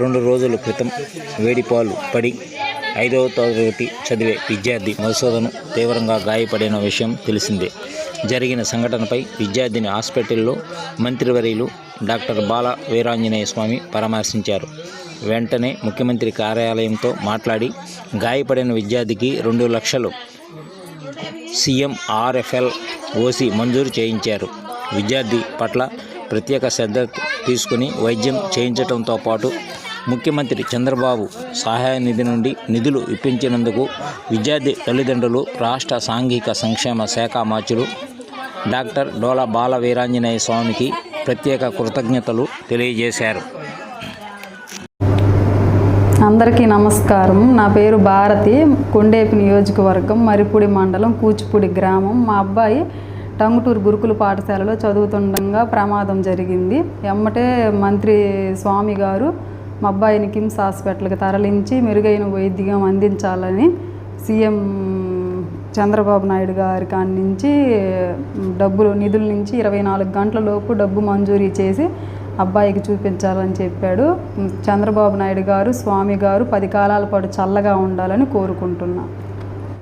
రెండు రోజుల క్రితం వేడిపాలు పడి ఐదవ తరగతి చదివే విద్యార్థి మధుసూదన్ తీవ్రంగా గాయపడిన విషయం తెలిసిందే. జరిగిన సంఘటనపై విద్యార్థిని హాస్పిటల్లో మంత్రివర్యులు డాక్టర్ బాల వీరాంజనేయ స్వామి పరామర్శించారు. వెంటనే ముఖ్యమంత్రి కార్యాలయంతో మాట్లాడి గాయపడిన విద్యార్థికి రెండు లక్షలు సీఎం ఆర్ఎఫ్ఎల్ ఓసి మంజూరు చేయించారు. విద్యార్థి పట్ల ప్రత్యేక శ్రద్ధ తీసుకుని వైద్యం చేయించడంతో పాటు ముఖ్యమంత్రి చంద్రబాబు సహాయ నిధి నుండి నిధులు ఇప్పించినందుకు విద్యార్థి తల్లిదండ్రులు రాష్ట్ర సాంఘిక సంక్షేమ శాఖ మాచులు డాక్టర్ డోలా బాల వీరాంజనేయ స్వామికి ప్రత్యేక కృతజ్ఞతలు తెలియజేశారు. అందరికీ నమస్కారం. నా పేరు భారతి కొండేపి నియోజకవర్గం మరిపూడి మండలం కూచిపూడి గ్రామం. మా అబ్బాయి టంగుటూరు గురుకుల పాఠశాలలో చదువుతుండగా ప్రమాదం జరిగింది. ఎమ్మటే మంత్రి స్వామి గారు మా అబ్బాయిని కిమ్స్ హాస్పిటల్కి తరలించి మెరుగైన వైద్యం అందించాలని సీఎం చంద్రబాబు నాయుడు గారి కాడి నుంచి డబ్బులు నిధుల నుంచి ఇరవై నాలుగు గంటల లోపు డబ్బు మంజూరీ చేసి అబ్బాయికి చూపించాలని చెప్పాడు. చంద్రబాబు నాయుడు గారు స్వామి గారు పది కాలాల పాటు చల్లగా ఉండాలని కోరుకుంటున్నాను